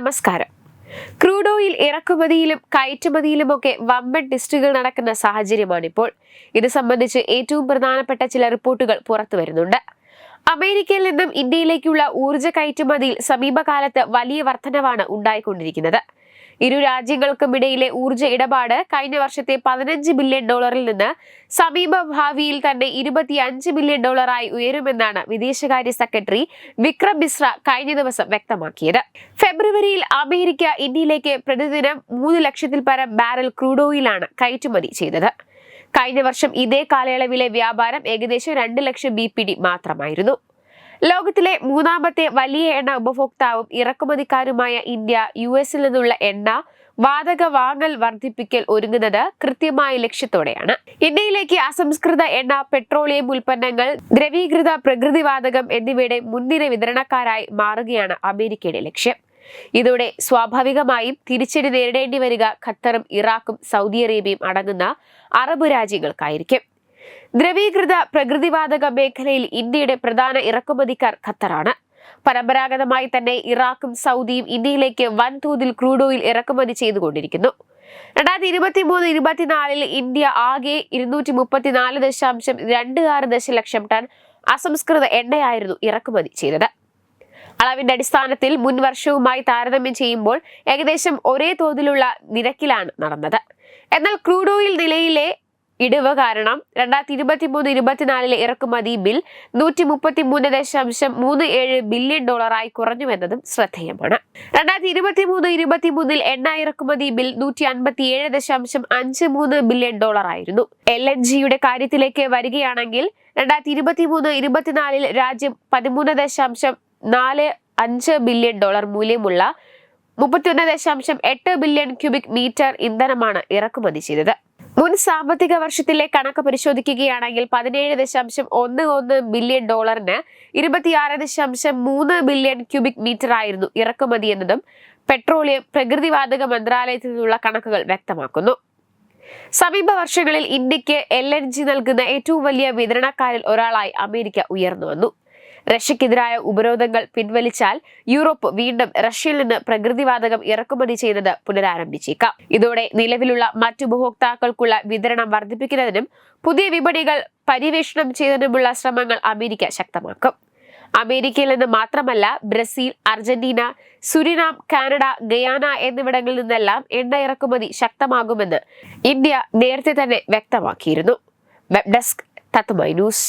നമസ്കാരം. Crude oil ഇറക്കുമതിയിലും കയറ്റുമതിയിലുമൊക്കെ വമ്പൻ ടെസ്റ്റുകൾ നടക്കുന്ന സാഹചര്യമാണിപ്പോൾ ഇത് സംബന്ധിച്ച് ഏറ്റവും പ്രധാനപ്പെട്ട ചില റിപ്പോർട്ടുകൾ പുറത്തു വരുന്നുണ്ട്. അമേരിക്കയിൽ നിന്നും ഇന്ത്യയിലേക്കുള്ള ഊർജ കയറ്റുമതിയിൽ സമീപകാലത്ത് വലിയ വർധനവാണ് ഉണ്ടായിക്കൊണ്ടിരിക്കുന്നത്. ഇരു രാജ്യങ്ങൾക്കുമിടയിലെ ഊർജ ഇടപാട് കഴിഞ്ഞ വർഷത്തെ പതിനഞ്ച് ബില്യൺ ഡോളറിൽ നിന്ന് സമീപ ഭാവിയിൽ തന്നെ ഇരുപത്തിയഞ്ച് ബില്യൺ ഡോളറായി ഉയരുമെന്നാണ് വിദേശകാര്യ സെക്രട്ടറി വിക്രം മിശ്ര കഴിഞ്ഞ ദിവസം വ്യക്തമാക്കിയത്. ഫെബ്രുവരിയിൽ അമേരിക്ക ഇന്ത്യയിലേക്ക് പ്രതിദിനം മൂന്ന് ലക്ഷത്തിൽ പരം ബാരൽ ക്രൂഡ് ഓയിലാണ് കയറ്റുമതി ചെയ്തത്. കഴിഞ്ഞ വർഷം ഇതേ കാലയളവിലെ വ്യാപാരം ഏകദേശം രണ്ട് ലക്ഷം ബി മാത്രമായിരുന്നു. ലോകത്തിലെ മൂന്നാമത്തെ വലിയ എണ്ണ ഉപഭോക്താവും ഇറക്കുമതിക്കാരുമായ ഇന്ത്യ യു എസിൽ നിന്നുള്ള എണ്ണ വാതക വാങ്ങൽ വർദ്ധിപ്പിക്കൽ ഒരുങ്ങുന്നത് കൃത്യമായ ലക്ഷ്യത്തോടെയാണ്. ഇന്ത്യയിലേക്ക് അസംസ്കൃത എണ്ണ പെട്രോളിയം ഉൽപ്പന്നങ്ങൾ ദ്രവീകൃത പ്രകൃതിവാതകം എന്നിവയുടെ മുൻനിര വിതരണക്കാരായി മാറുകയാണ് അമേരിക്കയുടെ ലക്ഷ്യം. ഇതോടെ സ്വാഭാവികമായും തിരിച്ചടി നേരിടേണ്ടി വരിക ഖത്തറും ഇറാഖും സൗദി അറേബ്യയും അടങ്ങുന്ന അറബ് രാജ്യങ്ങൾക്കായിരിക്കും. ദ്രവീകൃത പ്രകൃതിവാതക മേഖലയിൽ ഇന്ത്യയുടെ പ്രധാന ഇറക്കുമതിക്കാർ ഖത്തറാണ്. പരമ്പരാഗതമായി തന്നെ ഇറാഖും സൗദിയും ഇന്ത്യയിലേക്ക് വൻതോതിൽ ക്രൂഡ് ഓയിൽ ഇറക്കുമതി ചെയ്തുകൊണ്ടിരിക്കുന്നു. രണ്ടായിരത്തി ഇരുപത്തി മൂന്ന് ഇരുപത്തിനാലിൽ ഇന്ത്യ ആകെ ഇരുന്നൂറ്റി മുപ്പത്തിനാല് ദശാംശം രണ്ട് ആറ് ദശലക്ഷം ടൺ അസംസ്കൃത എണ്ണയായിരുന്നു ഇറക്കുമതി ചെയ്തത്. അളവിന്റെ അടിസ്ഥാനത്തിൽ മുൻ വർഷവുമായി താരതമ്യം ചെയ്യുമ്പോൾ ഏകദേശം ഒരേ തോതിലുള്ള നിരക്കിലാണ് നടന്നത്. എന്നാൽ ക്രൂഡ് ഓയിൽ നിലയിലെ ഇടിവ് കാരണം രണ്ടായിരത്തി ഇരുപത്തി മൂന്ന് ഇരുപത്തിനാലിലെ ഇറക്കുമതി ബിൽ നൂറ്റി മുപ്പത്തി മൂന്ന് ദശാംശം മൂന്ന് ഏഴ് ബില്യൺ ഡോളറായി കുറഞ്ഞുവെന്നതും ശ്രദ്ധേയമാണ്. രണ്ടായിരത്തി ഇരുപത്തി മൂന്ന് ഇരുപത്തി മൂന്നിൽ എണ്ണ ഇറക്കുമതി ബിൽ നൂറ്റി അൻപത്തി ഏഴ് ദശാംശം അഞ്ച് മൂന്ന് ബില്യൺ ഡോളറായിരുന്നു. എൽ എൻ ജിയുടെ കാര്യത്തിലേക്ക് വരികയാണെങ്കിൽ രണ്ടായിരത്തി ഇരുപത്തി മൂന്ന് ഇരുപത്തിനാലിൽ രാജ്യം പതിമൂന്ന് ദശാംശം നാല് അഞ്ച് ബില്യൺ ഡോളർ മൂല്യമുള്ള മുപ്പത്തിയൊന്ന് ദശാംശം എട്ട് ബില്യൺ ക്യൂബിക് മീറ്റർ ഇന്ധനമാണ് ഇറക്കുമതി ചെയ്തത്. മുൻ സാമ്പത്തിക വർഷത്തിലെ കണക്ക് പരിശോധിക്കുകയാണെങ്കിൽ പതിനേഴ് ദശാംശം ഒന്ന് ഒന്ന് ബില്യൺ ഡോളറിന് ഇരുപത്തിയാറ് ദശാംശം മൂന്ന് ബില്യൺ ക്യൂബിക് മീറ്റർ ആയിരുന്നു ഇറക്കുമതി എന്നതും പെട്രോളിയം പ്രകൃതിവാതക മന്ത്രാലയത്തിൽ നിന്നുള്ള കണക്കുകൾ വ്യക്തമാക്കുന്നു. സമീപ വർഷങ്ങളിൽ ഇന്ത്യയ്ക്ക് എൽ എൻ ജി നൽകുന്ന ഏറ്റവും വലിയ വിതരണക്കാരിൽ ഒരാളായി അമേരിക്ക ഉയർന്നു വന്നു. റഷ്യക്കെതിരായ ഉപരോധങ്ങൾ പിൻവലിച്ചാൽ യൂറോപ്പ് വീണ്ടും റഷ്യയിൽ നിന്ന് പ്രകൃതിവാതകം ഇറക്കുമതി ചെയ്യുന്നത് പുനരാരംഭിച്ചേക്കാം. ഇതോടെ നിലവിലുള്ള മറ്റു ഉപഭോക്താക്കൾക്കുള്ള വിതരണം വർദ്ധിപ്പിക്കുന്നതിനും പുതിയ വിപണികൾ പര്യവേഷണം ചെയ്യുന്നതിനുമുള്ള ശ്രമങ്ങൾ അമേരിക്ക ശക്തമാക്കും. അമേരിക്കയിൽ നിന്ന് മാത്രമല്ല Brazil Argentina Suriname Canada Guyana എന്നിവിടങ്ങളിൽ നിന്നെല്ലാം എണ്ണ ഇറക്കുമതി ശക്തമാകുമെന്ന് ഇന്ത്യ നേരത്തെ തന്നെ വ്യക്തമാക്കിയിരുന്നു. വെബ് ഡെസ്ക് തത്തുമൈ news.